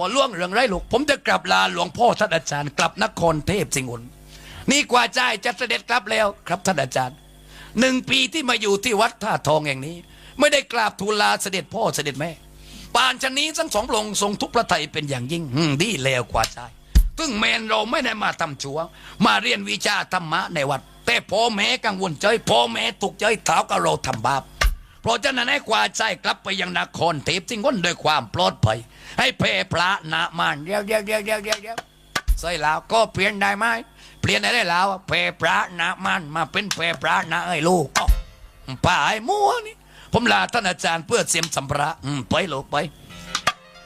อล่วงเรื่องไรลูก ผมจะกลับลาหลวงพ่อท่านอาจารย์กลับนครเทพสิงห์ุนนี่กว่าใจจะเสด็จกลับแล้วครับท่านอาจารย์หนึ่งปีที่มาอยู่ที่วัดท่าทองแห่งนี้ ไม่ได้กราบทูลลาเสด็จพ่อเสด็จแม่ปานชนนี้ทั้งสองพระองค์ทรงทุกพระไทยเป็นอย่างยิ่งดีแล้วกว่าใจซึ่งแมนเราไม่ได้มาทำชัวมาเรียนวิชาธรรมะในวัด แต่พ่อแม่กังวลใจพ่อแม่ถูกใจเท้ากับเราทำบาป เพราะฉะนั้นให้กว่าใจกลับไปยังนครเทพสิงห์ด้วยความปลอดภัย ให้เพพระนามานเดียวเดียวเดียวเดียวเดียวเดียวใส่แล้วก็เปลี่ยนได้ไหมเปลี่ยนได้แล้วเพพระนามานมาเป็นเพพระนาไอ้ลูกป่าไอ้มัวนี่ผมลาท่านอาจารย์เพื่อเสียมสัมภาระอืมไปลูกไป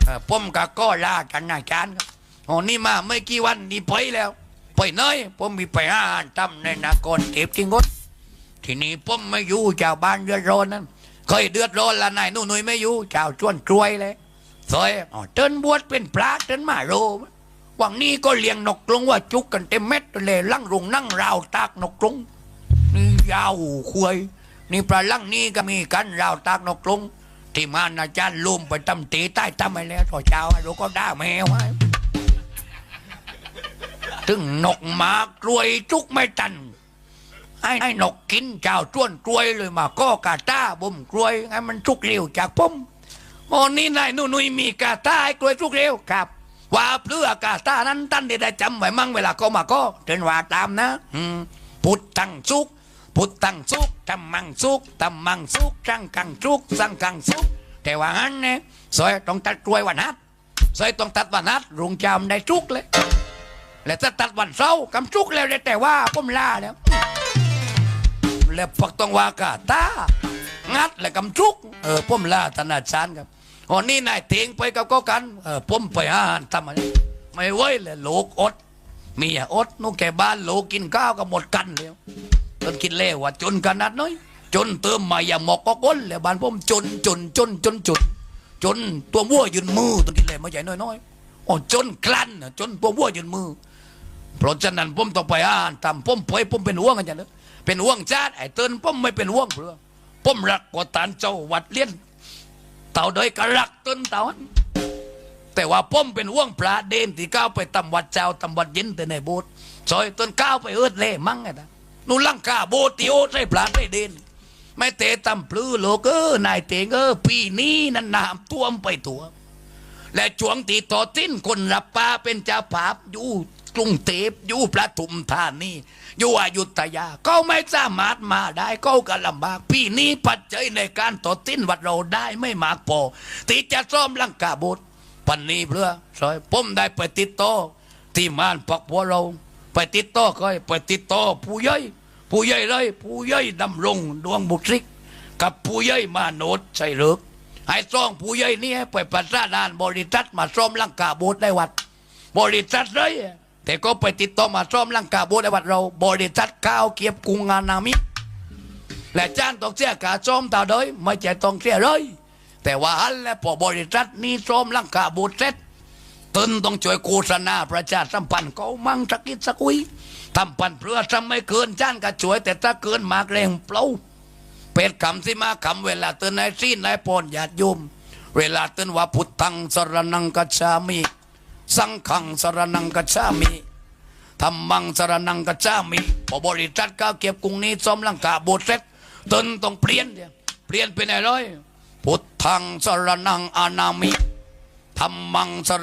เอ่อผมกับก็ลากันนะอาจารย์ครับอ๋อนี่มาไม่กี่วันนี่ไปแล้ว ไปเนยผมมีไปหาอาหารทำในนครเทพจริงกทีนี้ผมไม่อยู่ชาวบ้านเดือดร้อนนั้น เคยเดือดร้อนละนายนู่นนุยไม่อยู่ชาวชวนกล้วยเลยซอยอ๋อเตินบวชเป็นพระเตินมาโรวังนี้ก็เลี้ยงนกกรงว่าจุกกันเต็มเม็ดเลยลั่งรุงนั่งราวตากนกกรงนี่ยาวควยนี่ปลาลั่งนี้ก็มีกันราวตากนกกรงที่มานอาจารย์ลุมไปตำตีใต้ตำไปแล้วต่อเช้าเราก็ด่าแมวไว้ถึงนกหมากรวยจุกไม่ตัน ให้ให้นกกินเจ้าจ้วนกล้วยเลยมาก็กาตาบ่มกล้วยให้มันทุกเร็วจากผมโอ้นี่นายหนุ่นุยมีกาตาให้กล้วยทุกเร็วครับ ว่าเพื่อกาตานั้นตั้นได้จำไว้มั่งเวลาเขามาก็เดินว่าตามนะอืพุทธังสุกพุทธังสุกธรรมังสุกธรรมังสุกสังกังสุกสังกังสุกแต่ว่างั้นเนี่ยซอยต้องตัดกล้วยวันนัดซอยต้องตัดวันนัดรุงจามได้ทุกเลย และถ้าตัดวันเสาร์กำจุกแล้วแต่ว่าผมลาแล้ว แล้วพักต้องว่ากาตางัดและกำจุกเออผมลาธนาชานครับอ๋อนี่นายเตียงไปกับก็กันเออผมไปอาหารทำอะไรไม่ไหวเลยโลกอดเมียอดนูแกบ้านโลกกินข้าวก็หมดกันแล้วจนคิดเล่ว่าจนขนาดน้อย จนเติมมาอย่างหมอกก็ก้นแล้วบ้านผมจนจนจนจนจนจนตัววัวยืนมือต้องกินเล่มาใหญ่น้อยๆอ๋อจนกลั้นจนตัววัวยืนมือเพราะฉะนั้นผมต้องไปอ่านทำผมไปผมเป็นห่วงกันจังเลย เป็นห่วงชาติไอ้เติ้นผมไม่เป็นห่วงเพื่อผมรักกว่าตานเจ้าวัดเลี้ยนเต่าโดยกรักเติ้นเต่าอันแต่ว่าผมเป็นห่วงพระเดนที่ก้าวไปตำวัดเจ้าตำวัดย็นแต่ในโบสถ์ซอยเติ้นก้าวไปเอิดเล่มั่งไงนะนู่นลังกาโบติโอใส่พระได้เดนไม่เตะตำปลื้อโลกเออนายเตงเออปีนี้นั่นน้ำท่วมไปตัว และช่วงที่ต่อทิ้นคนรับปลาเป็นเจ้าภาพอยู่ กรุงเทพอยู่ประทุมธานีอยู่อยุธยาก็ไม่สามารถมาได้ก็ก็ลำบากพี่นี้ปัจจัยในการต่อทิ้นวัดเราได้ไม่มากพอที่จะซ่อมลังกาบุตรปันนี้เพื่อซอยผมได้ไปติดต่อที่มานปักบัวเรา ไปติดต่อก็ไปติดต่อผู้ใหญ่ผู้ใหญ่เลย ผู้ใหญ่ดำรงดวงบุตริก กับผู้ใหญ่มาโนดใส่เลิกให้ซ่องผู้ใหญ่นี่ให้ไปประสานานบริษัทมาซ่อมลังกาโบสถ์ในวัดบริษัทเลย แต่ก็ไปติดต่อมาซ่อมลังกาโบสถ์ในวัดเราบริษัทข้าวเกียบกุงงานนามิ และจ้างต้องเสียกาซ่อมตาเดยไม่ใช่ต้องเสียเลย แต่ว่าฮันและพอบริษัทนี้ซ่อมลังกาโบสถ์เสร็จตึนต้องช่วยโฆษณาประชาสัมพันธ์เขามั่งสักนิดสักวิทำพันเพื่อทำไม่เกินจ้านก็ช่วย แต่ถ้าเกินมากแรงเปล่าเป็ดคำสิมาคำเวลาเตือนนายซีนนายปอนญาติโยมเวลาเตือนว่าพุทธังสรนังกัจฉามิ สังขังสรนังกัจฉามิธรรมังสรนังกัจฉามิพอบริจัดก้าวเก็บกรุงนี้ซ้อมลังกาบทเสร็จเตือนต้องเปลี่ยนเนี่ยเปลี่ยนเป็นอะไรพุทธังสรนังอานามิธรรมังสร